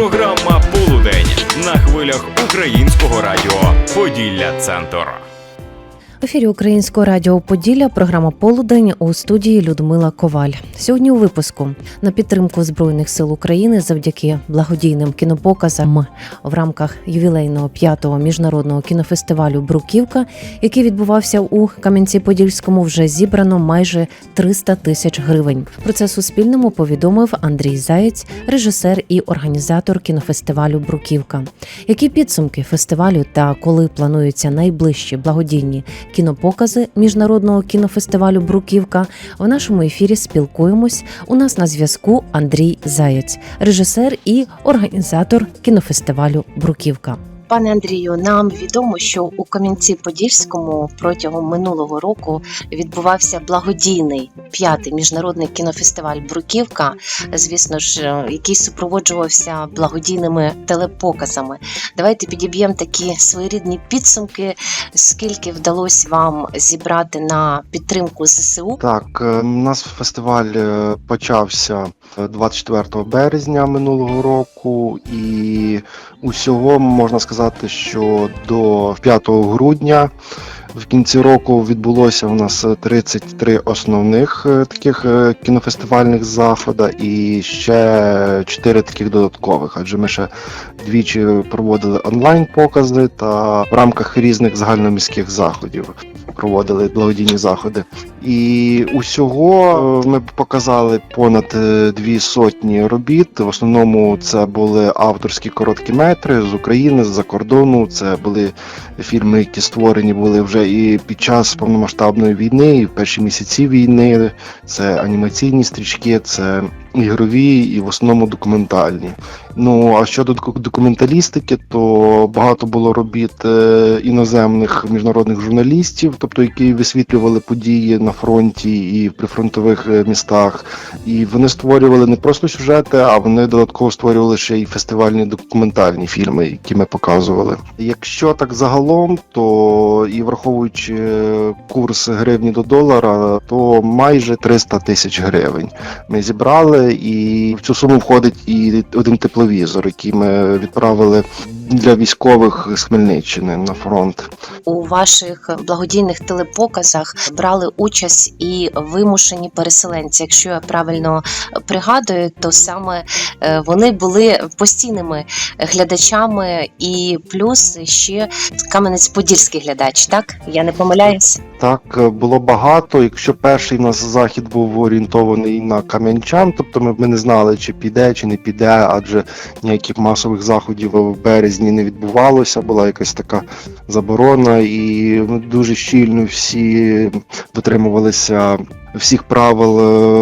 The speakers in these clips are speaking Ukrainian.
Програма Полудень на хвилях українського радіо Поділля Центр. В ефірі Українського радіо Поділля програма Полудень у студії Людмила Коваль. Сьогодні у випуску на підтримку збройних сил України завдяки благодійним кінопоказам в рамках ювілейного п'ятого міжнародного кінофестивалю Бруківка, який відбувався у Кам'янці-Подільському, вже зібрано майже 300 тисяч гривень. Про це Суспільному повідомив Андрій Заєць, режисер і організатор кінофестивалю Бруківка. Які підсумки фестивалю та коли плануються найближчі благодійні кінопокази міжнародного кінофестивалю Бруківка. В нашому ефірі спілкуємось. У нас на зв'язку Андрій Заєць, режисер і організатор кінофестивалю Бруківка. Пане Андрію, нам відомо, що у Кам'янці-Подільському протягом минулого року відбувався благодійний п'ятий міжнародний кінофестиваль Бруківка, звісно ж, е, який супроводжувався благодійними телепоказами. Давайте підіб'ємо такі своєрідні підсумки, скільки вдалося вам зібрати на підтримку ЗСУ. Так, е, у нас фестиваль е, почався е, 24 березня минулого року, і усього можна сказати, що до 5 грудня. В кінці року відбулося у нас 33 основних е, таких е, кінофестивальних заходи і ще 4 таких додаткових, адже ми ще двічі проводили онлайн-покази та в рамках різних загальноміських заходів проводили благодійні заходи. І усього е, ми показали понад е, дві сотні робіт. В основному це були авторські короткі метри з України, з-за кордону. Це були фільми, які створені були вже і під час повномасштабної війни, і в перші місяці війни. Це анімаційні стрічки, це ігрові і в основному документальні. Ну а щодо документалістики, то багато було робіт е, іноземних міжнародних журналістів, тобто які висвітлювали події на фронті і в прифронтових е, містах. І вони створювали не просто сюжети, а вони додатково створювали ще й фестивальні документальні фільми, які ми показували. Якщо так загалом, то і враховуючи е, курс гривні до долара, то майже 300 тисяч гривень ми зібрали, і в цю суму входить і один тепловізор, який ми відправили для військових з Хмельниччини на фронт. У ваших благодійних телепоказах брали участь і вимушені переселенці. Якщо я правильно пригадую, то саме е, вони були постійними глядачами, і плюс ще Кам'янець-Подільський глядач. Так я не помиляюсь. Так е, було багато. Якщо перший у нас захід був орієнтований на кам'янчан, тобто ми, ми не знали, чи піде, чи не піде, адже ніяких масових заходів в березні не відбувалося. Була якась така заборона, і дуже щільно всі дотримувалися всіх правил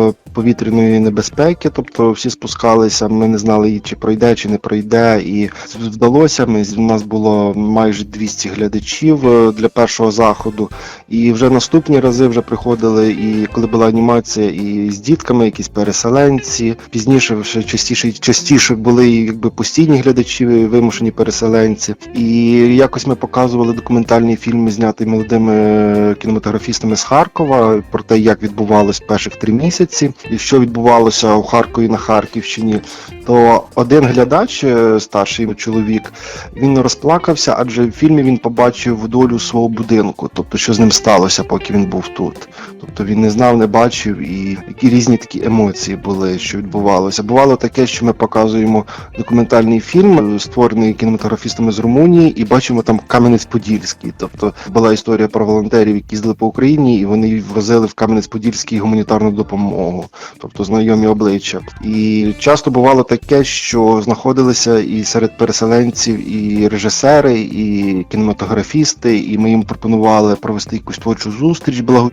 е, повітряної небезпеки, тобто всі спускалися. Ми не знали, чи пройде, чи не пройде. І вдалося. Ми у нас було майже 200 глядачів е, для першого заходу. І вже наступні рази вже приходили, і коли була анімація, і з дітками, якісь переселенці. Пізніше вже частіше частіше були якби постійні глядачі, вимушені переселенці. І якось ми показували документальні фільми, зняті молодими е, кінематографістами з Харкова, про те, як відбувалось перших три місяці, і що відбувалося у Харкові на Харківщині. То один глядач, е, старший чоловік, він розплакався, адже в фільмі він побачив долю свого будинку, тобто що з ним сталося, поки він був тут. Тобто він не знав, не бачив, і які різні такі емоції були, що відбувалося. Бувало таке, що ми показуємо документальний фільм, е, створений кінематографістами з Румунії, і бачимо там Кам'янець-Подільський. Тобто була історія про волонтерів, які їздили по Україні, і вони возили в Кам'янець-Подільський гуманітарну допомогу, тобто знайомі обличчя. І часто бувало таке, що знаходилися і серед переселенців, і режисери, і кінематографісти, і ми їм пропонували провести якусь творчу зустріч благо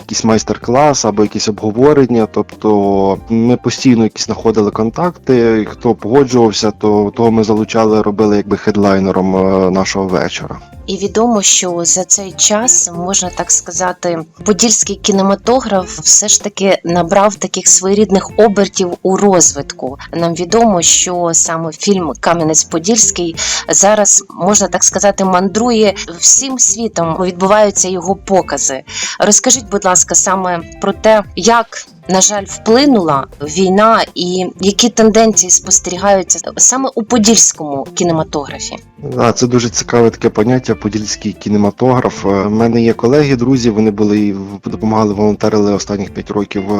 якийсь майстер-клас або якісь обговорення. Тобто ми постійно якісь знаходили контакти. Хто погоджувався, то того ми залучали, робили якби хедлайнером е, нашого вечора. І відомо, що за цей час можна так сказати, подільський кінематограф все ж таки набрав таких своєрідних обертів у розвитку. Нам відомо, що саме фільм Кам'янець-Подільський зараз можна так сказати мандрує всім світом. Відбуваються його покази. Розкажіть, будь ласка, саме про те, як на жаль, вплинула війна, і які тенденції спостерігаються саме у подільському кінематографі? Да, це дуже цікаве таке поняття подільський кінематограф. У мене є колеги, друзі. Вони були в- допомагали волонтерили останніх 5 років е,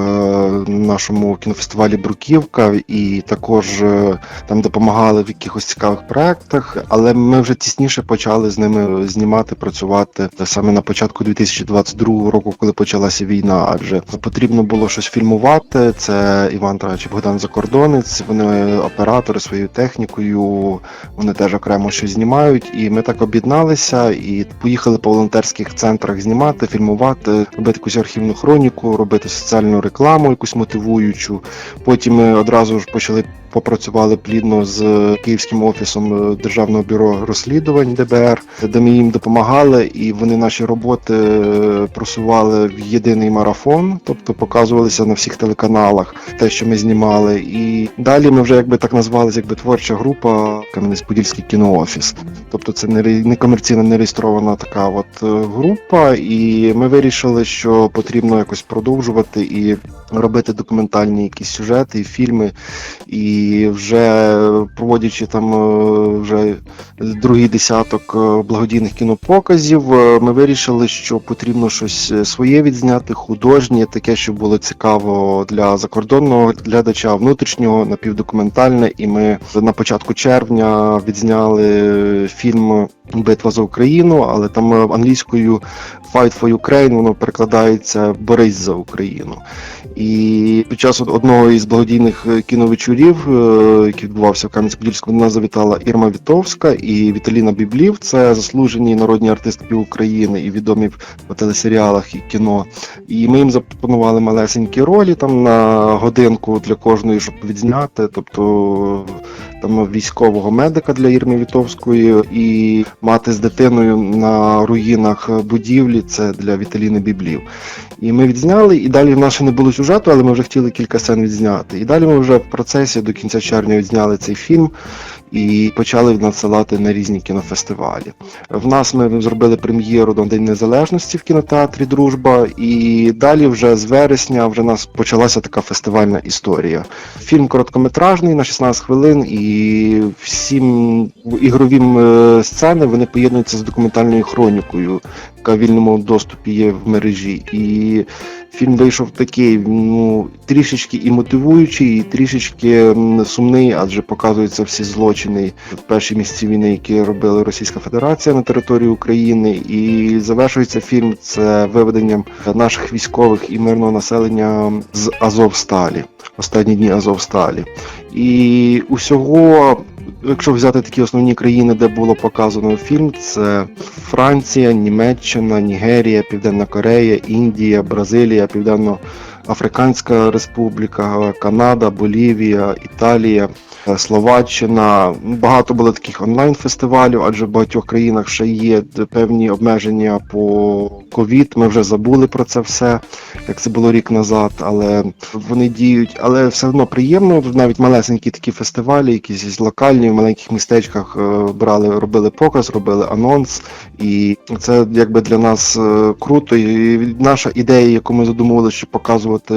нашому кінофестивалі Бруківка, і також е, там допомагали в якихось цікавих проектах. Але ми вже тісніше почали з ними знімати, працювати саме на початку 2022 року, коли почалася війна. Адже потрібно було щось фільмувати. Це Іван Трач Богдан Закордонець. Вони оператори своєю технікою. Вони теж окремо щось знімають, і ми так об'єдналися і поїхали по волонтерських центрах знімати, фільмувати, робити якусь архівну хроніку, робити соціальну рекламу, якусь мотивуючу. Потім ми одразу ж почали попрацювали плідно з київським офісом е, Державного бюро розслідувань ДБР, де ми їм допомагали, і вони наші роботи е, просували в єдиний марафон, тобто показувалися на всіх телеканалах те, що ми знімали. І далі ми вже якби так назвалися, якби творча група Кам'янець-Подільський кіноофіс. Тобто це не комерційна, не реєстрована така от е, група, і ми вирішили, що потрібно якось продовжувати і робити документальні якісь сюжети і фільми. І вже проводячи там е, вже другий десяток е, благодійних кінопоказів, е, ми вирішили, що потрібно щось своє відзняти, художнє, таке, що було цікаво для закордонного глядача, внутрішнього, напівдокументальне. І ми на початку червня відзняли фільм Битва за Україну, але там англійською Fight for Ukraine воно перекладається Борись за Україну. І під час одного із благодійних е, кіновечорів, е, який відбувався в Кам'янськ-Подільську, до нас завітала Ірма Вітовська і Віталіна Біблів. Це заслужені народні артистки України і відомі в телесеріалах і кіно. І ми їм запропонували малесенькі ролі там на годинку для кожної, щоб відзняти. Тобто там військового медика для Ірми Вітовської і мати з дитиною на руїнах будівлі. Це для Віталіни Біблів. І ми відзняли, і далі в нас не було сюжету, але ми вже хотіли кілька сцен відзняти. І далі ми вже в процесі до кінця червня відзняли цей фільм і почали надсилати на різні кінофестивалі. В нас ми зробили прем'єру на День Незалежності в кінотеатрі Дружба, і далі вже з вересня вже нас почалася така фестивальна історія. Фільм короткометражний на 16 хвилин, і всім ігрові сцени вони поєднуються з документальною хронікою, яка в вільному доступі є в мережі. І фільм вийшов такий, ну трішечки і мотивуючий, і трішечки сумний, адже показуються всі злочини в перші місяці війни, які робила Російська Федерація на території України. І завершується фільм це виведенням наших військових і мирного населення з Азовсталі. Останні дні Азовсталі. І усього Якщо взяти такі основні країни, де було показано фільм, це Франція, Німеччина, Нігерія, Південна Корея, Індія, Бразилія, Південно-Африканська Республіка, Канада, Болівія, Італія, Словаччина. Багато було таких онлайн-фестивалів, адже в багатьох країнах ще є певні обмеження по ковід. Ми вже забули про це все, як це було рік назад, але вони діють. Але все одно приємно, навіть малесенькі такі фестивалі, якісь локальні в маленьких містечках е, брали, робили показ, робили анонс, і це якби для нас е, круто. І наша ідея, яку ми задумували, щоб показувати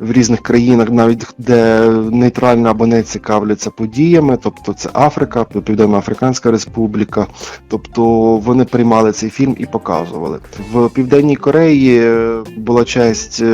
в різних країнах, навіть де нейтрально або не цікавляться подіями, тобто це Африка, Південно-Африканська Республіка. Тобто вони приймали цей фільм і показували. В Південній Кореї е, була честь е,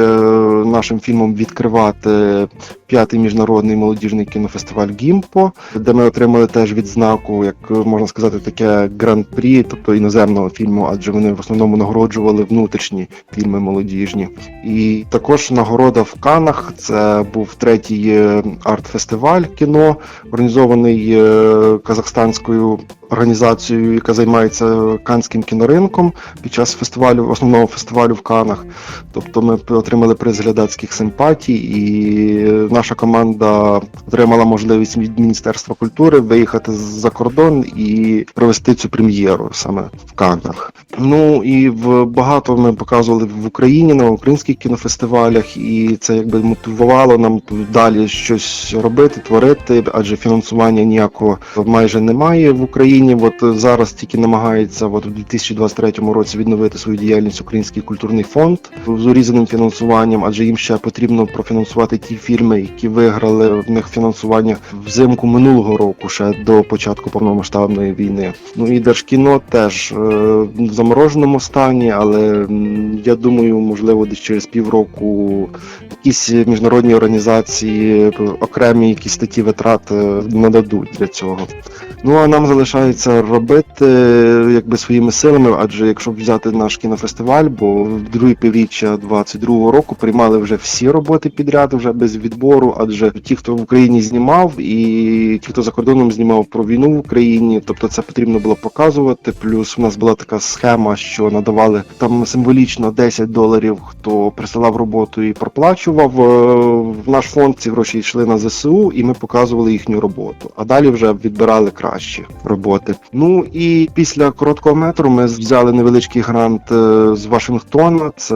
нашим фільмом відкривати п'ятий міжнародний молодіжний кінофестиваль Гімпо, де ми отримали теж відзнаку, як е, можна сказати, таке гран-прі, тобто іноземного фільму, адже вони в основному нагороджували внутрішні фільми молодіжні. І також нагорода в Канах. Це був третій е, арт-фестиваль кіно, організований е, казахстанською організацією, яка займається канським кіноринком під час фестивалю, основного фестивалю в Канах. Тобто ми отримали приз глядацьких симпатій, і наша команда отримала можливість від Міністерства культури виїхати за кордон і провести цю прем'єру саме в Канах. Ну і в багато ми показували в Україні на українських кінофестивалях, і це якби мотивувало нам далі щось робити, творити, адже фінансування ніякого майже немає в. Україні от зараз тільки намагається от у 2023 році відновити свою діяльність Український культурний фонд з урізаним фінансуванням, адже їм ще потрібно профінансувати ті фільми, які виграли в них фінансування взимку минулого року, ще до початку повномасштабної війни. Ну і Держкіно теж е, в замороженому стані, але я думаю, можливо, десь через півроку якісь міжнародні організації окремі якісь статті витрат е, нададуть для цього. Ну а нам залишається робити е, якби своїми силами, адже якщо взяти наш кінофестиваль, бо в друге півріччя 22-го року приймали вже всі роботи підряд, вже без відбору, адже ті, хто в Україні знімав, і ті, хто за кордоном знімав про війну в Україні, тобто це потрібно було показувати. Плюс у нас була така схема, що надавали там символічно 10 доларів, хто присилав роботу і проплачував. Е, В наш фонд ці гроші йшли на ЗСУ, і ми показували їхню роботу. А далі вже відбирали кращі роботи. Ну і після короткого метру ми взяли невеличкий грант е, з Вашингтона. Це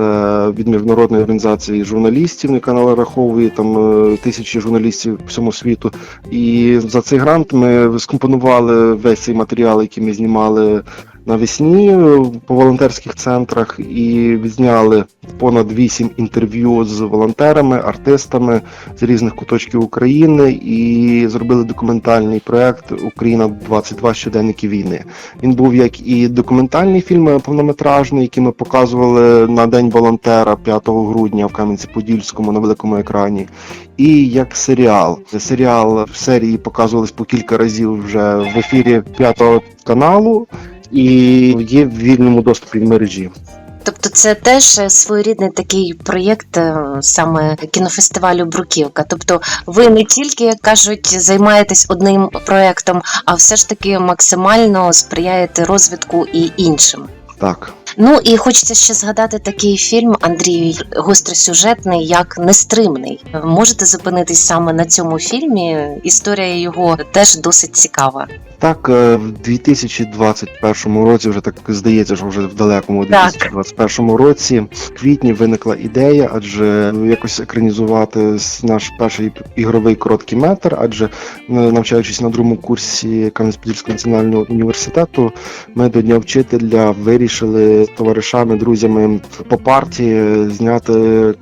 від міжнародної організації журналістів, яка нараховує там е, тисячі журналістів всьому світу. І за цей грант ми скомпонували весь цей матеріал, який ми знімали навесні е, по волонтерських центрах, і відзняли понад 8 інтерв'ю з волонтерами, артистами з різних куточків України і зробили документальний проект Україна 22 щоденники війни. Він був як і документальний фільм повнометражний, який ми показували на День волонтера 5 грудня в Кам'янці-Подільському на великому екрані, і як серіал. Серіал в серії показувались по кілька разів вже в ефірі п'ятого каналу. І є в вільному доступі в мережі. Тобто це теж е, своєрідний такий проєкт е, саме кінофестивалю Бруківка. Тобто ви не тільки як кажуть займаєтесь одним проєктом, а все ж таки максимально сприяєте розвитку і іншим. Так. Ну і хочеться ще згадати такий фільм Андрій гостросюжетний, як Нестримний. Можете зупинитись саме на цьому фільмі? Історія його теж досить цікава. Так, е, в 2021 році, вже так здається, що вже в далекому Так. 2021 році, в квітні виникла ідея, адже якось екранізувати наш перший ігровий короткий метр, адже е, навчаючись на другому курсі Кам'янець-Подільського національного університету, ми до Дня вчителя вирішили з товаришами, друзями по парті зняти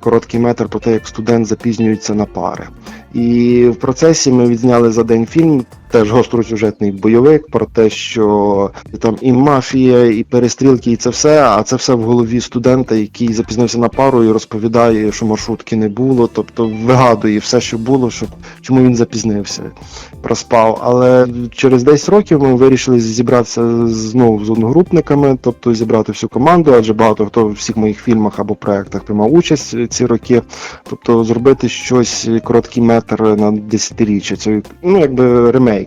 короткий метр про те, як студент запізнюється на пари. І в процесі ми відзняли за день фільм, теж гостросюжетний бойовик про те, що там і мафія, і перестрілки, і це все. А це все в голові студента, який запізнився на пару і розповідає, що маршрутки не було. Тобто вигадує все, що було, щоб чому він запізнився, проспав. Але через 10 років ми вирішили зібратися знову з одногрупниками, тобто зібрати всю команду, адже багато хто в всіх моїх фільмах або проектах приймав участь ці роки. Тобто зробити щось короткий метр на десятиріччя. Це ну якби ремейк.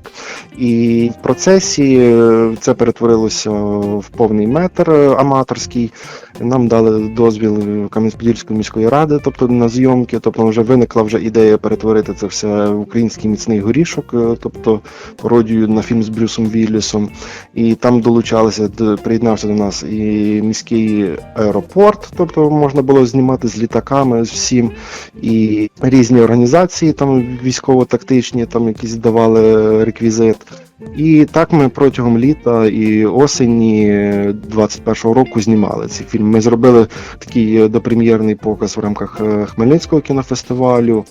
І в процесі е, це перетворилося в повний метр е, аматорський. Нам дали дозвіл Кам'янець-Подільської міської ради, тобто на зйомки. Тобто вже виникла вже ідея перетворити це все в український міцний горішок, е, тобто пародію на фільм з Брюсом Віллісом. І там долучалися, приєднався до нас і міський аеропорт, тобто можна було знімати з літаками, з всім, і різні організації, там військово-тактичні, там якісь давали реквізит. І так ми протягом літа і осені 21-го року знімали цей фільм. Ми зробили такий е, допрем'єрний показ в рамках е, Хмельницького кінофестивалю,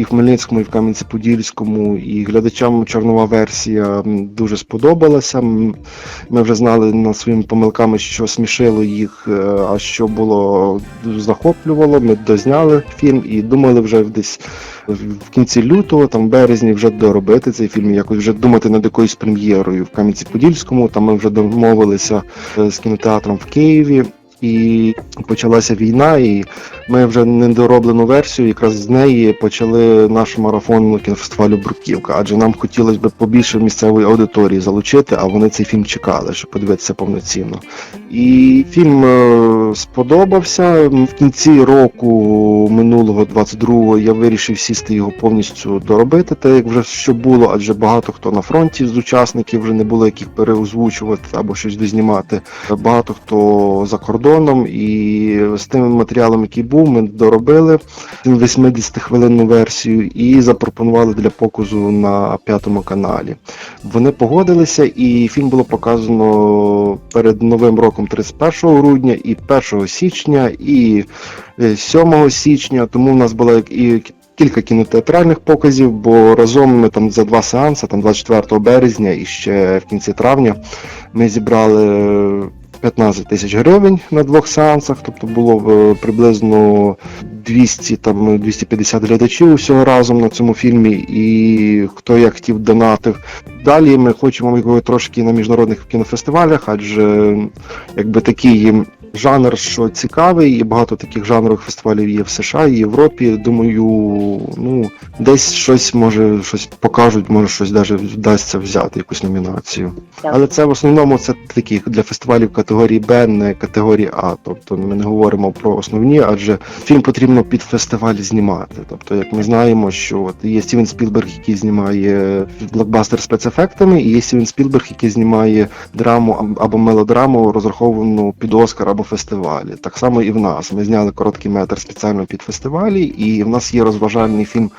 і в Хмельницькому, і в Кам'янці-Подільському, і глядачам чорнова версія дуже сподобалася. Ми вже знали над своїми помилками, що смішило їх, е, а що було захоплювало. Ми дозняли фільм і думали вже десь в кінці лютого, там в березні, вже доробити цей фільм, якось вже думати над якоюсь прем'єрою в Кам'янці-Подільському. Там ми вже домовилися е, з кінотеатром в Києві. І почалася війна, і ми вже недороблену версію, якраз з неї почали наш марафон кінофестивалю Бруківка. Адже нам хотілося б побільше місцевої аудиторії залучити, а вони цей фільм чекали, щоб подивитися повноцінно. І фільм е, сподобався. В кінці року минулого 22-го я вирішив сісти його повністю доробити, так як вже що було, адже багато хто на фронті з учасників вже не було яких переозвучувати або щось дознімати. Багато хто за кордоном кордоном, і з тим матеріалом, який був, ми доробили 80-хвилинну версію і запропонували для показу на п'ятому каналі. Вони погодилися, і фільм було показано перед Новим роком 31 грудня, і 1 січня, і е, 7 січня. Тому в нас було і кілька кінотеатральних показів, бо разом ми там за два сеанси, там 24 березня і ще в кінці травня, ми зібрали 15 тисяч гривень на двох сеансах, тобто було е, приблизно 200 там 250 глядачів усього разом на цьому фільмі, і хто як хотів донатив. Далі ми хочемо його трошки на міжнародних кінофестивалях, адже якби такий жанр, що цікавий, і багато таких жанрових фестивалів є в США і Європі. Думаю, ну десь щось може щось покажуть, може щось навіть вдасться взяти, якусь номінацію. Так. Але це в основному це такі для фестивалів категорії Б, не категорії А. Тобто ми не говоримо про основні, адже фільм потрібно під фестиваль знімати. Тобто, як ми знаємо, що от є Стівен Спілберг, який знімає блокбастер спецефектами, і є Стівен Спілберг, який знімає драму або мелодраму, розраховану під Оскар або фестивалі. Так само і в нас. Ми зняли короткий метр спеціально під фестивалі, і в нас є розважальний фільм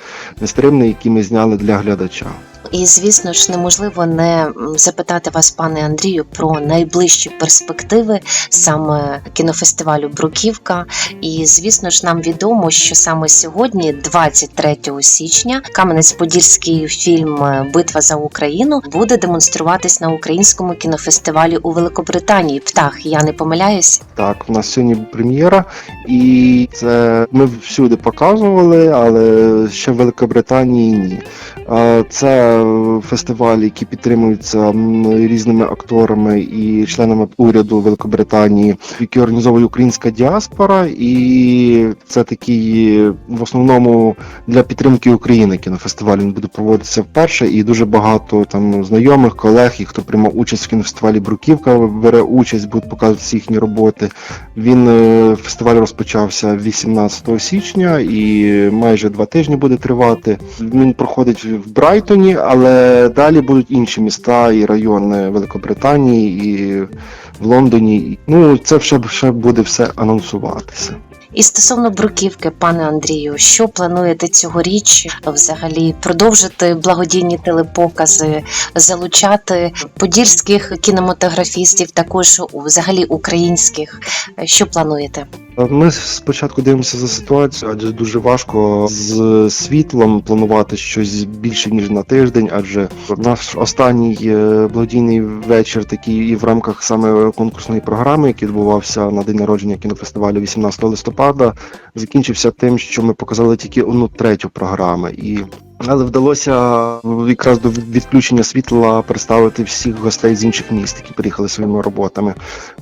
Нестримний, який ми зняли для глядача. І звісно ж неможливо не запитати вас, пане Андрію, про найближчі перспективи саме кінофестивалю Бруківка. І звісно ж, нам відомо, що саме сьогодні, 23 січня, Кам'янець-Подільський фільм Битва за Україну буде демонструватись на українському кінофестивалі у Великобританії. Птах, я не помиляюсь. Так, у нас сьогодні прем'єра, і це ми всюди показували, але ще в Великобританії ні. Це фестиваль, який підтримується різними акторами і членами уряду Великобританії, який організовує українська діаспора, і це такий в основному для підтримки України кінофестиваль. Він буде проводитися вперше, і дуже багато там знайомих, колег, і хто приймав участь в кінофестивалі Бруківка, бере участь, будуть показуватися їхні роботи. Він е, фестиваль розпочався 18 січня і майже два тижні буде тривати. Він проходить в Брайтоні, але далі будуть інші міста і райони Великобританії і в Лондоні. Ну це ще, ще буде все анонсуватися. І стосовно бруківки, пане Андрію, що плануєте цьогоріч взагалі продовжити благодійні телепокази, залучати подільських кінематографістів, також взагалі українських? Що плануєте? Ми спочатку дивимося за ситуацію, адже дуже важко з світлом планувати щось більше ніж на тиждень, адже наш останній е, благодійний вечір, такий і в рамках саме конкурсної програми, який відбувався на день народження кінофестивалю 18 листопада, закінчився тим, що ми показали тільки одну третю програми і. Але вдалося якраз до відключення світла представити всіх гостей з інших міст, які приїхали своїми роботами.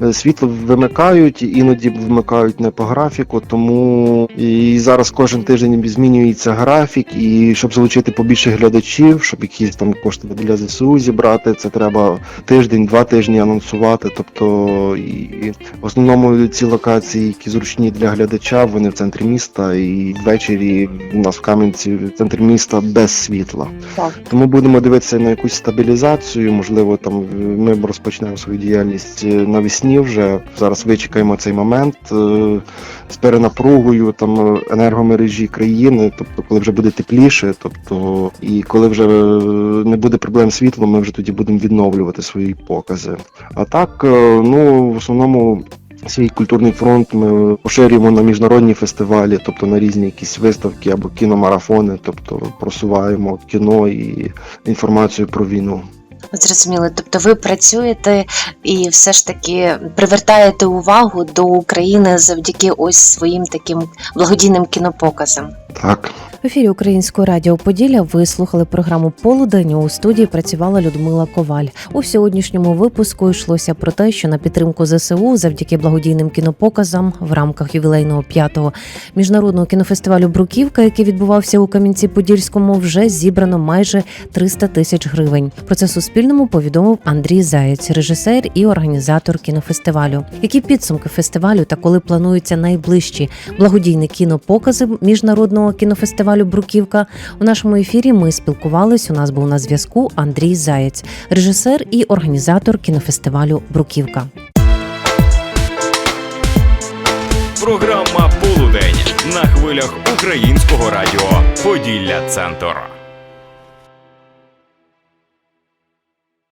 Е, Світло вимикають, іноді вимикають не по графіку, тому і зараз кожен тиждень змінюється графік, і щоб залучити побільше глядачів, щоб якісь там кошти для ЗСУ зібрати, це треба тиждень, два тижні анонсувати. Тобто і в основному ці локації, які зручні для глядача, вони в центрі міста, і ввечері у нас в Кам'янці в центрі міста без світла. Так. Тому будемо дивитися на якусь стабілізацію. Можливо, там ми розпочнемо свою діяльність е, навесні вже. Зараз вичекаємо цей момент е, з перенапругою там е, енергомережі країни, тобто коли вже буде тепліше, тобто і коли вже не буде проблем з світлом, ми вже тоді будемо відновлювати свої покази. А так, ну в основному. Свій культурний фронт ми поширюємо на міжнародні фестивалі, тобто на різні якісь виставки або кіномарафони, тобто просуваємо кіно і інформацію про війну. Зрозуміло, тобто ви працюєте і все ж таки привертаєте увагу до України завдяки ось своїм таким благодійним кінопоказам. Так. В ефірі Українського радіо Поділля ви слухали програму Полудень. У студії працювала Людмила Коваль. У сьогоднішньому випуску йшлося про те, що на підтримку ЗСУ завдяки благодійним кінопоказам в рамках ювілейного п'ятого міжнародного кінофестивалю Бруківка, який відбувався у Кам'янці-Подільському, вже зібрано майже 300 тисяч гривень. Про це Суспільному повідомив Андрій Заєць, режисер і організатор кінофестивалю. Які підсумки фестивалю та коли плануються найближчі благодійні кінопокази міжнародного кінофестивалю Бруківка у нашому ефірі. Ми спілкувались. У нас був на зв'язку Андрій Заєць, режисер і організатор кінофестивалю Бруківка. Програма Полудень на хвилях українського радіо Поділля Центр.